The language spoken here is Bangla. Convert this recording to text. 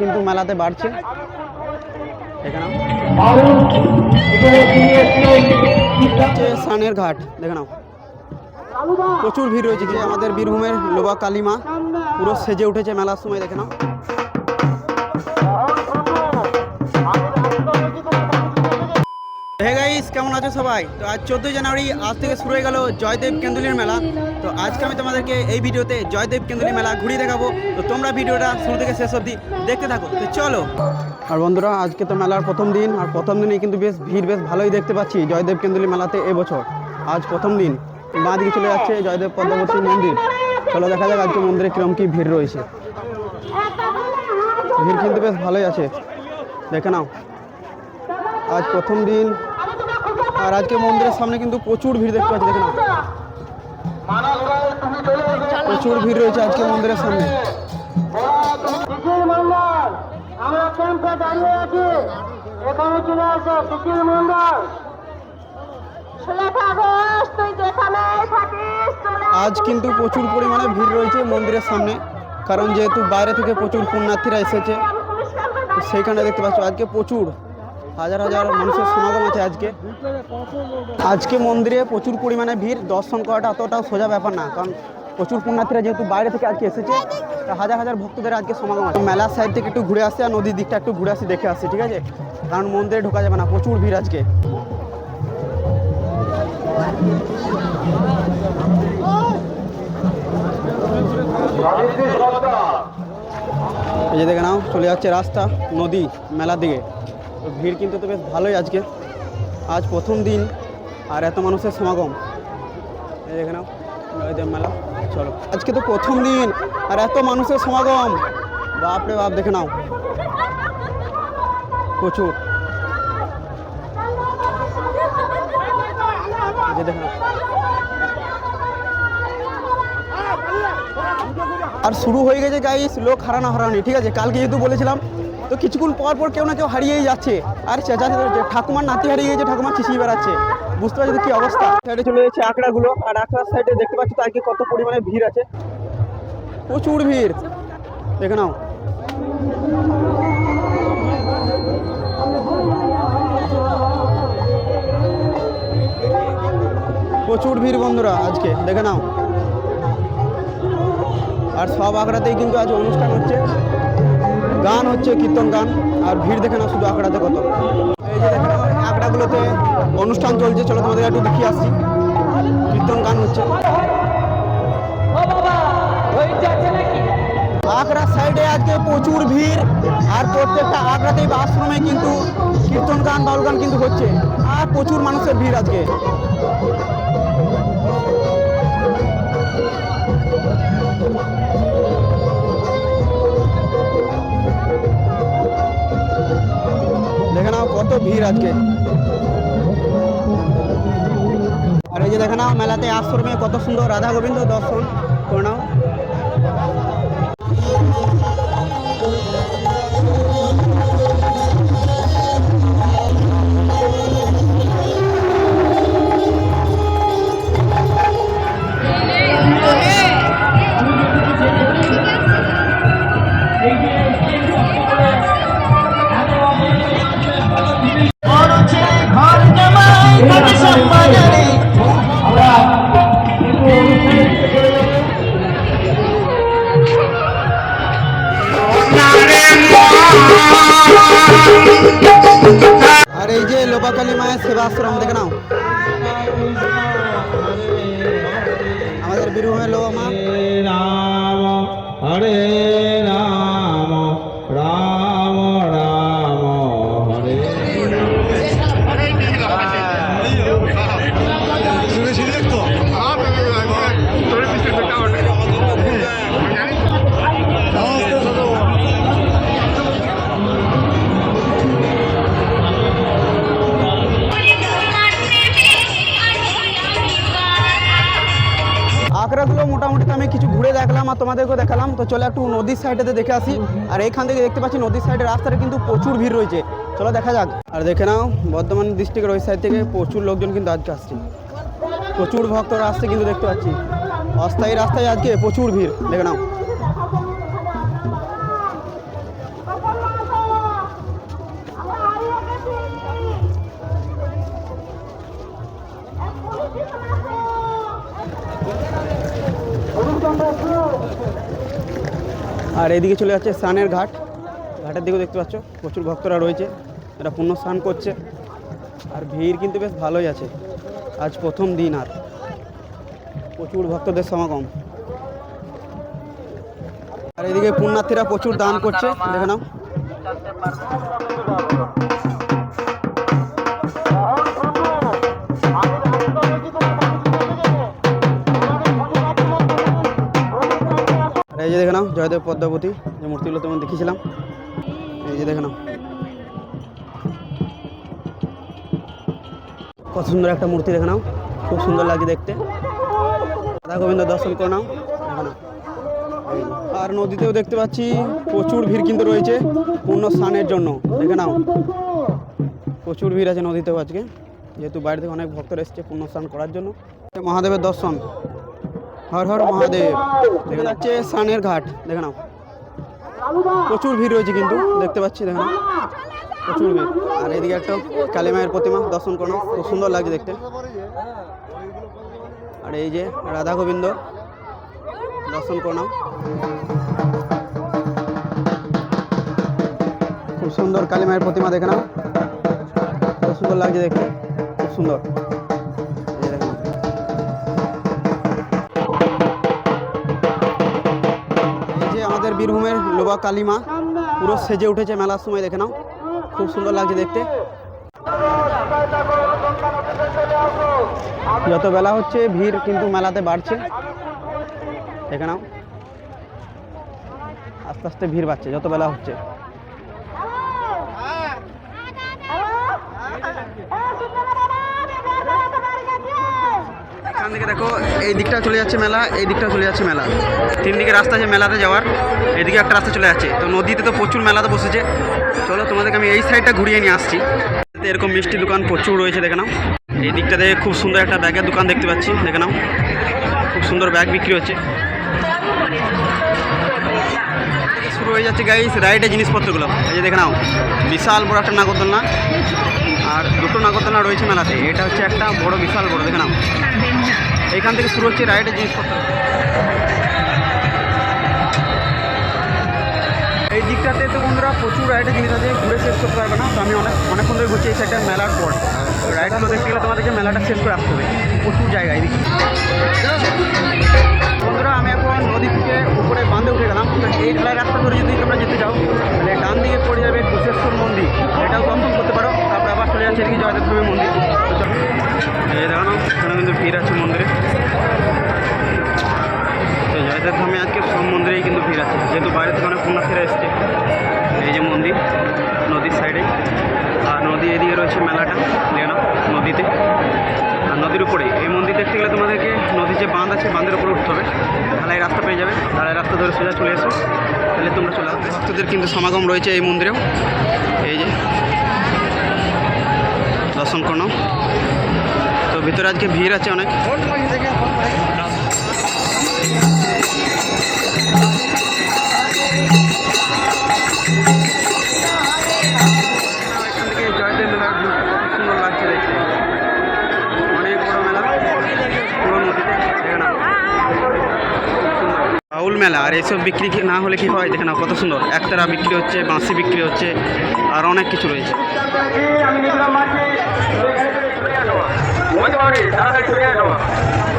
কিন্তু মেলাতে বাড়ছে। সানের ঘাট, দেখে নাও। প্রচুর ভিড় রয়েছে যে আমাদের বীরভূমের লোবা কালিমা পুরো সেজে উঠেছে মেলার সময়, দেখে নাও। হে গাইস কেমন আছো সবাই? তো আজ চোদ্দোই জানুয়ারি, আজ থেকে শুরু হয়ে গেল জয়দেব কেন্দুলির মেলা। তো আজকে আমি তোমাদেরকে এই ভিডিওতে জয়দেব কেন্দুলি মেলা ঘুরিয়ে দেখাবো। তো তোমরা ভিডিওটা শুরু থেকে শেষ অবধি দেখতে থাকো। তো চলো। আর বন্ধুরা, আজকে তো মেলার প্রথম দিন, আর প্রথম দিনে কিন্তু বেশ ভিড় বেশ ভালোই দেখতে পাচ্ছি জয়দেব কেন্দুলি মেলাতে এবছর। আজ প্রথম দিন। বাঁ দিকে চলে যাচ্ছে জয়দেব পদ্মাবতী মন্দির। চলো দেখা যাক আজকে মন্দিরে কিরম কি ভিড় রয়েছে। ভিড় কিন্তু বেশ ভালোই আছে। দেখে নাও। আজ প্রথম দিন আর আজকে মন্দিরের সামনে কিন্তু প্রচুর ভিড় দেখতে পাচ্ছি, দেখে নাও প্রচুর ভিড় রয়েছে আজকে মন্দিরের সামনে। আজ কিন্তু প্রচুর পরিমাণে ভিড় রয়েছে মন্দিরের সামনে, কারণ যেহেতু বাইরে থেকে প্রচুর পুণ্যার্থীরা এসেছে সেইখানে দেখতে পাচ্ছ আজকে প্রচুর। হাজার হাজার মানুষের সমাগম আছে আজকে। আজকে মন্দিরে প্রচুর পরিমাণে ভিড়, দর্শন করাটা অতটাও সোজা ব্যাপার না, কারণ প্রচুর পুণ্যার্থীরা যেহেতু বাইরে থেকে আজকে এসেছে, তা হাজার হাজার ভক্তদের আজকে সমাগম আছে। মেলার সাইড থেকে একটু ঘুরে আসছে আর নদীর দিকটা একটু ঘুরে আসি, দেখে আসছি ঠিক আছে? কারণ মন্দিরে ঢোকা যাবে না, প্রচুর ভিড় আজকে। এই যে দেখে নাও, চলে যাচ্ছে রাস্তা, নদী, মেলার দিকে। ভিড় কিন্তু তো বেশ ভালোই আজকে। আজ প্রথম দিন আর এত মানুষের সমাগম। এই দেখে নাও জয়দেব মেলা, চলো। আজকে তো প্রথম দিন আর এত মানুষের সমাগম। বাপরে বাপ, দেখে নাও। প্রচুর। দেখে আর শুরু হয়ে গেছে গাইস লোক হারানো হারানি, ঠিক আছে? কালকে যেহেতু বলেছিলাম তো কিছুক্ষণ পর পর কেউ না কেউ হারিয়েই যাচ্ছে। আর চেঁচাতে ঠাকুমার নাতি হারিয়ে গেছে ঠাকুমা চিচিয়ে বেড়াচ্ছে। বুঝতে পারছি কি অবস্থা? সাইডে চলে যাচ্ছে আঁকড়াগুলো, আর আঁকড়ার সাইডে দেখতে পাচ্ছি তো আজকে কত পরিমাণে ভিড় আছে। প্রচুর ভিড়। দেখে নাও। প্রচুর ভিড় বন্ধুরা আজকে, দেখে নাও। আর সব আখড়াতেই কিন্তু আজ অনুষ্ঠান হচ্ছে। গান হচ্ছে কীর্তন গান, আর ভিড় দেখে না শুধু আখড়াতে কত। এই যে দেখে নাও আখড়াগুলোতে অনুষ্ঠান চলছে, চলো তোমাদের একটু দেখিয়ে আসছি। কীর্তন গান হচ্ছে। আখড়ার সাইডে আজকে প্রচুর ভিড়, আর প্রত্যেকটা আখড়াতেই বা আশ্রমে কিন্তু কীর্তন গান, বাউল গান কিন্তু হচ্ছে। আর প্রচুর মানুষের ভিড় আজকে। দেখে নাও কত ভিড় আজকে আর এই যে দেখে নাও মেলাতে আশ্রমে কত সুন্দর রাধা গোবিন্দ দর্শন লোবাকালী মায়ের আঁকড়াগুলো মোটামুটি আমি কিছু ঘুরে দেখলাম আর তোমাদেরকেও দেখালাম। তো চলো একটু নদীর সাইডেতে দেখে আসি। আর এখান থেকে দেখতে পাচ্ছি নদীর সাইডে রাস্তাটা কিন্তু প্রচুর ভিড় রয়েছে। চলো দেখা যাক। আর দেখে নাও, বর্ধমান ডিস্ট্রিক্টের ওই সাইড থেকে প্রচুর লোকজন কিন্তু আজকে আসছে। প্রচুর ভক্তরা আসছে কিন্তু দেখতে পাচ্ছি। অস্থায়ী রাস্তায় আজকে প্রচুর ভিড়। দেখে নাও। আর এদিকে চলে যাচ্ছে স্নানের ঘাট। ঘাটের দিকেও দেখতে পাচ্ছ, প্রচুর ভক্তরা রয়েছে, এরা পুণ্য স্নান করছে, আর ভিড় কিন্তু বেশ ভালোই আছে। আজ প্রথম দিন আর। প্রচুর ভক্তদের সমাগম। আর এদিকে পুণ্যার্থীরা প্রচুর দান করছে, দেখে নাও। দেখে নাও, জয়দেব পদ্মাবতী, যে মূর্তিগুলো তোমার দেখিয়েছিলাম। এই যে দেখে নাও। কত সুন্দর একটা মূর্তি দেখে নাও, খুব সুন্দর লাগে দেখতে। রাধা গোবিন্দ দর্শন করে নাও নাও। আর নদীতেও দেখতে পাচ্ছি, প্রচুর ভিড় কিন্তু রয়েছে পূর্ণ স্নানের জন্য, দেখে নাও। প্রচুর ভিড় আছে নদীতেও আজকে, যেহেতু বাইরে থেকে অনেক ভক্তরা এসছে পূর্ণ স্নান করার জন্য। মহাদেবের দর্শন। হর হর মহাদেব। দেখা যাচ্ছে সানের ঘাট, দেখে নাও। প্রচুর ভিড় রয়েছে কিন্তু, দেখতে পাচ্ছি, দেখে নাও। প্রচুর ভিড়। আর এদিকে একটা কালী মায়ের প্রতিমা, দর্শন করো, খুব সুন্দর লাগছে দেখতে। আর এই যে রাধা গোবিন্দ, দর্শন করো খুব সুন্দর কালী মায়ের প্রতিমা, দেখে নাও। খুব সুন্দর লাগছে দেখতে, খুব সুন্দর। বীরভূমের লোবা কালিমা পুরো সেজে উঠেছে মেলার সময়, দেখে নাও। খুব সুন্দর লাগছে দেখতে। যত বেলা হচ্ছে, ভিড় কিন্তু মেলাতে বাড়ছে। দেখে নাও। আস্তে আস্তে ভিড় বাড়ছে, যত বেলা হচ্ছে। এখান থেকে দেখো, এই দিকটা চলে যাচ্ছে মেলা, এই দিকটা চলে যাচ্ছে মেলা। তিন দিকে রাস্তা আছে মেলাতে যাওয়ার, এদিকে একটা রাস্তা চলে যাচ্ছে। তো নদীতে তো প্রচুর মেলাতে বসেছে। চলো, তোমাদেরকে আমি এই সাইডটা ঘুরিয়ে নিয়ে আসছি। এরকম মিষ্টি দোকান প্রচুর রয়েছে, দেখে নাও। এই দিকটাতে খুব সুন্দর একটা ব্যাগের দোকান দেখতে পাচ্ছি, দেখে নাও। খুব সুন্দর ব্যাগ বিক্রি হচ্ছে। শুরু হয়ে যাচ্ছে গাইস রাইডের জিনিসপত্রগুলো। এই যে দেখে নাও, বিশাল বড় একটা নাগরদোলনা। আর দুটো নাগরদোলনা রয়েছে মেলাতে। এটা হচ্ছে একটা বড়, বিশাল বড়, দেখে নাও। এখান থেকে শুরু হচ্ছে রাইডের জিনিসপত্র। এই দিকটাতে তো বন্ধুরা প্রচুর রাইডের জিনিস আছে, ঘুরে শেষ করতে পারবে না। তো আমি অনেক অনেকক্ষণ ধরে ঘুরছি এই সাইডটা মেলার পর। রাইডগুলো দেখতে গেলে তোমাদেরকে মেলাটা শেষ করে আসতে হবে। প্রচুর জায়গা এদিকে। বন্ধুরা, আমি এখন নদী থেকে উপরে বাঁধে উঠে গেলাম। এই ঢালাই রাস্তা ধরে যদি তোমরা যেতে চাও, তাহলে ডান দিকে পড়ে যাবে কুশেশ্বর মন্দির। এটাও দর্শন করতে পারো। তারপরে আবার চলে যাচ্ছে এদিকে জয়দেব মন্দির। এই দেখানো এখানে কিন্তু ভিড় আছে মন্দিরে। তো জয়দেব ধামে আজকে সব মন্দিরেই কিন্তু ভিড় আছে, যেহেতু বাইরে থেকে অনেক পুণ্যার্থীরা এসছে। এই যে মন্দির, নদীর সাইডে। আর নদী এদিকে রয়েছে মেলাটা দেখো নদীতে। আর নদীর উপরে, এই মন্দির দেখতে গেলে তোমাদেরকে নদীর যে বাঁধ আছে, বাঁধের উপরে উঠতে হবে। ঢালাই রাস্তা পেয়ে যাবে, ঢালাই রাস্তা ধরে সোজা চলে এসো, তাহলে তোমরা চলে আসবে। ভক্তদের কিন্তু সমাগম রয়েছে এই মন্দিরেও। এই যে, দর্শন করো ভিতরে আজকে ভিড় আছে অনেক। বাউল মেলা। আর এইসব বিক্রি না হলে কি হয়? দেখে নাও কত সুন্দর। একতারা বিক্রি হচ্ছে, বাঁশি বিক্রি হচ্ছে, আর অনেক কিছু রয়েছে। আমি নিলাম